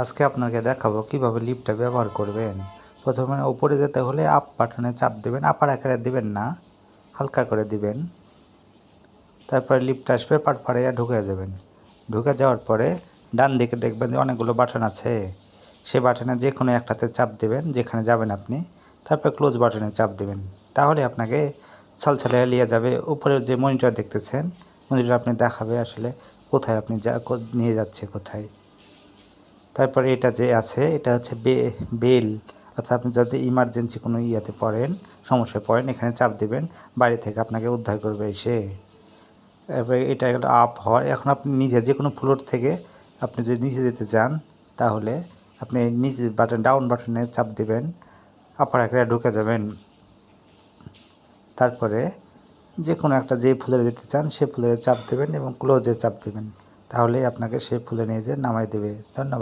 আজকে আপনাকে দেখাবো কীভাবে লিফটটা ব্যবহার করবেন। প্রথমে উপরে যেতে হলে আপ বাটনে চাপ দেবেন আপার আকারে দিবেন না, হালকা করে দিবেন। তারপরে লিফট আসবে পাট ফাড়াইয়া ঢুকে যাবেন। ঢুকে যাওয়ার পরে ডান দিকে দেখবেন যে অনেকগুলো বাটন আছে। সে বাটনে যে কোনো একটাতে চাপ দেবেন, যেখানে যাবেন আপনি। তারপর ক্লোজ বাটনে চাপ দেবেন। তাহলে আপনাকে ছলছলে নিয়ে যাবে। উপরের যে মনিটর দেখতেছেন মনিটর আপনি দেখাবে আসলে কোথায় আপনি যা নিয়ে যাচ্ছে, কোথায়। তারপরে এটা যে আছে, এটা হচ্ছে বেল। অর্থাৎ আপনি যদি ইমার্জেন্সি কোনো ইয়াতে পড়েন, সমস্যায় পড়েন, এখানে চাপ দেবেন, বাড়ি থেকে আপনাকে উদ্ধার করবে এসে। এবারে এটা গেলো আপ হয় এখন আপনি নিজে যে কোনো ফ্লোর থেকে আপনি যদি নিচে যেতে চান, তাহলে আপনি নিচে বাটন ডাউন বাটনে চাপ দেবেন আপার আকারে ঢুকে যাবেন। তারপরে যে কোনো একটা যে ফুলে যেতে চান, সে ফুলে চাপ দেবেন এবং ক্লোজে চাপ দেবেন। তাহলে আপনাকে সেই ফুলে নিয়ে যেয়ে নামাই দেবে। ধন্যবাদ।